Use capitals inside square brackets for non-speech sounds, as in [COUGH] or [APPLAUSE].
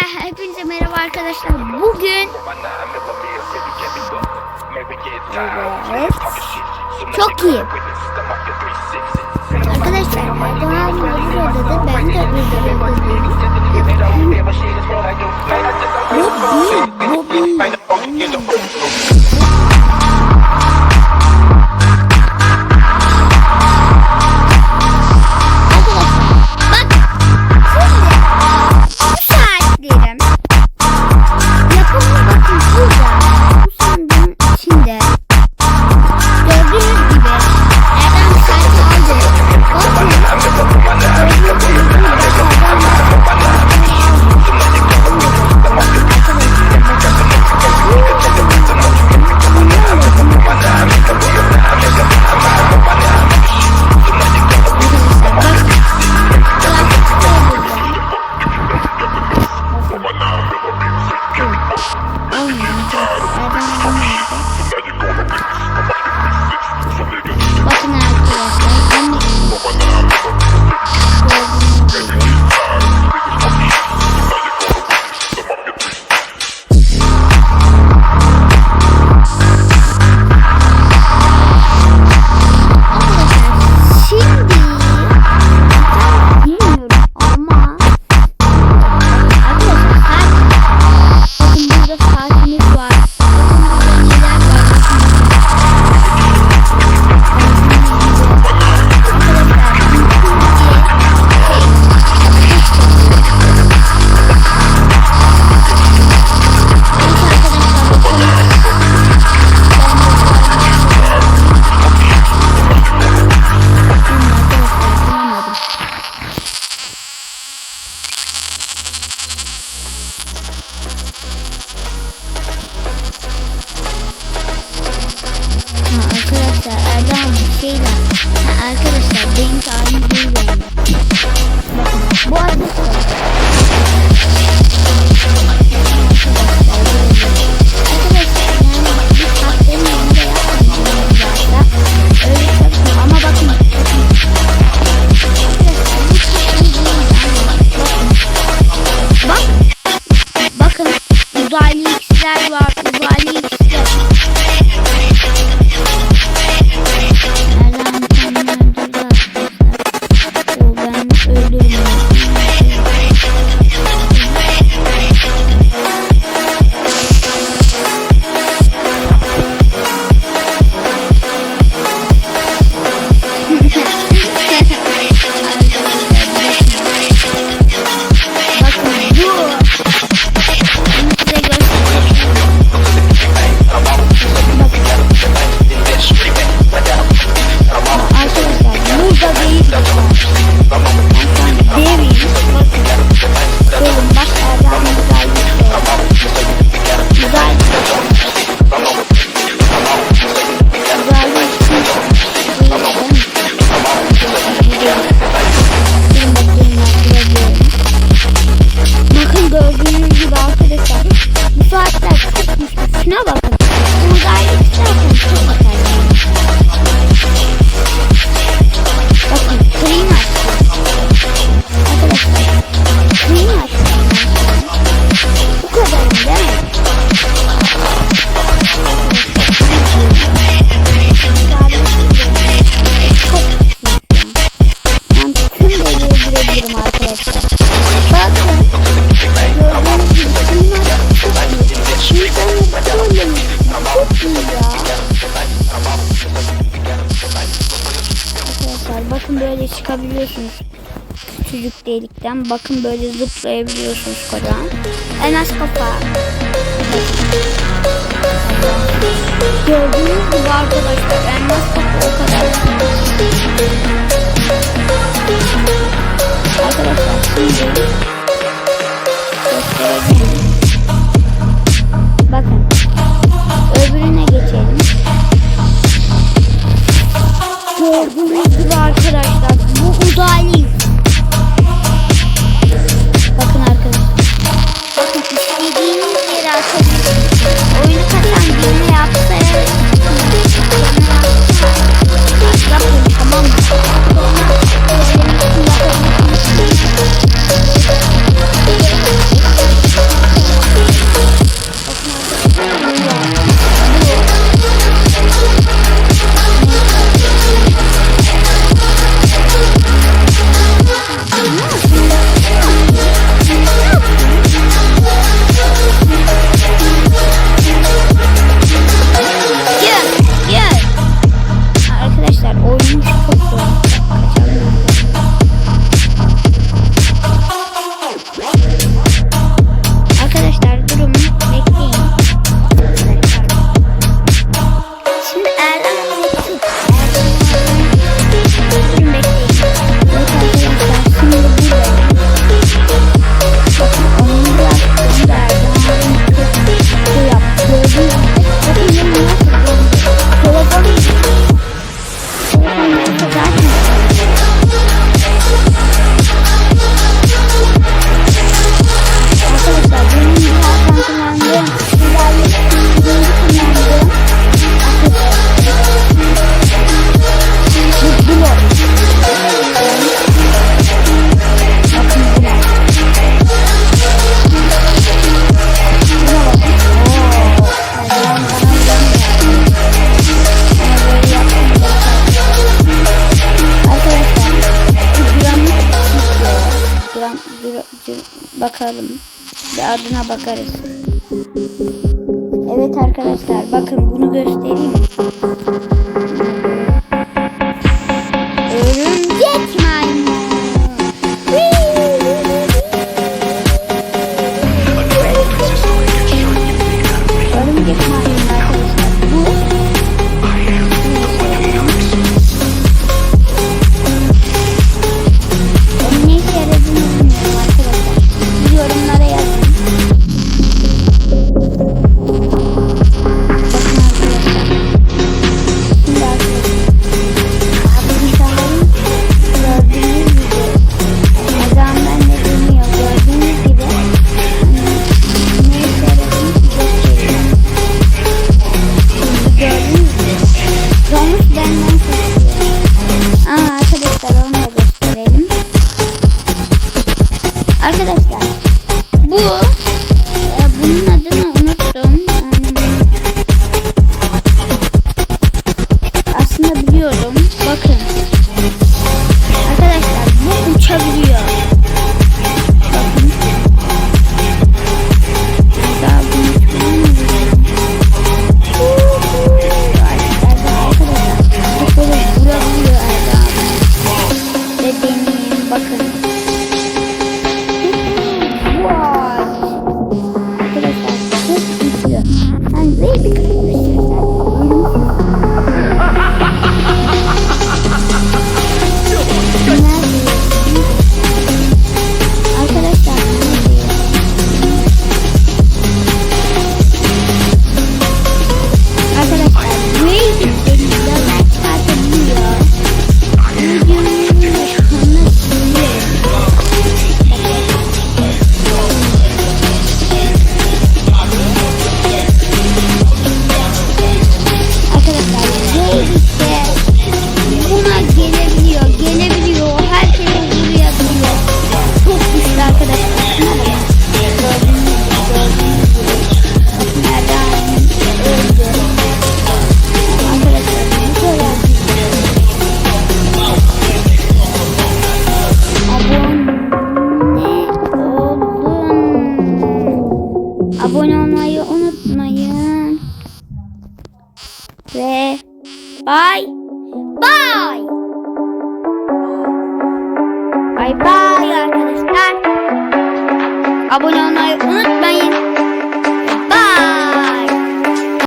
[LAUGHS] Hepinize merhaba arkadaşlar. Bugün Evet. Çok iyi. Arkadaşlar Erdoğan burada ben de burada. Bu değil, bu böyle. Ha, arkadaşlar benim tarihim. Bu arkadaşlar. böyle çıkabiliyorsunuz. Küçücük delikten. Bakın böyle zıplayabiliyorsunuz kocaman. En az kafa. Gördüğünüz gibi arkadaşlar en az kafa bakalım. Bir adına bakarız. Evet arkadaşlar bakın bunu göstereyim. Öyle olmayı unutmayın. Ve bye bye. Bye bye arkadaşlar. Abone olmayı unutmayın.